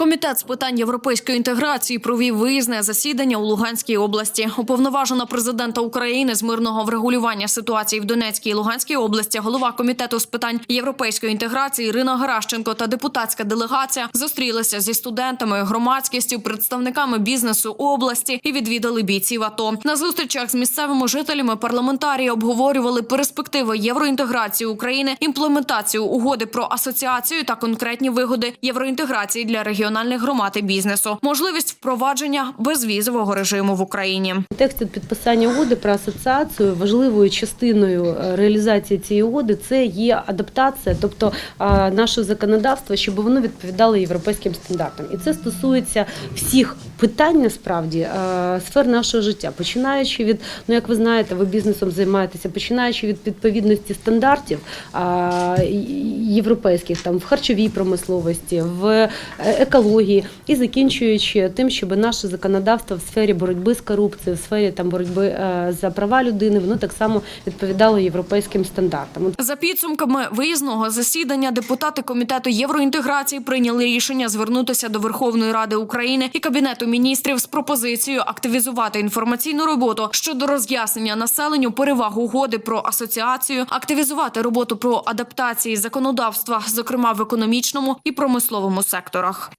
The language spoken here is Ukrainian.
Комітет з питань європейської інтеграції провів виїзне засідання у Луганській області. Уповноважена президента України з мирного врегулювання ситуації в Донецькій і Луганській області, голова комітету з питань європейської інтеграції Ірина Геращенко та депутатська делегація зустрілися зі студентами, громадськістю, представниками бізнесу області і відвідали бійців АТО. На зустрічах з місцевими жителями парламентарії обговорювали перспективи євроінтеграції України, імплементацію угоди про асоціацію та конкретні вигоди євроінтеграції для регіональних громад і бізнесу, можливість впровадження безвізового режиму в Україні. В контексті підписання угоди про асоціацію важливою частиною е, реалізації цієї угоди це є адаптація, тобто е, наше законодавство, щоб воно відповідало європейським стандартам. І це стосується всіх питань насправді е, сфер нашого життя, починаючи від ну як ви знаєте, ви бізнесом займаєтеся, починаючи від відповідності стандартів європейських там в харчовій промисловості, в е, екології і закінчуючи тим, щоб наше законодавство в сфері боротьби з корупцією, в сфері там боротьби е, за права людини, воно так само відповідало європейським стандартам. За підсумками виїзного засідання депутати комітету євроінтеграції прийняли рішення звернутися до Верховної Ради України і кабінету міністрів з пропозицією активізувати інформаційну роботу щодо роз'яснення населенню переваг угоди про асоціацію, активізувати роботу про адаптації законодавства, зокрема в економічному і промисловому секторах.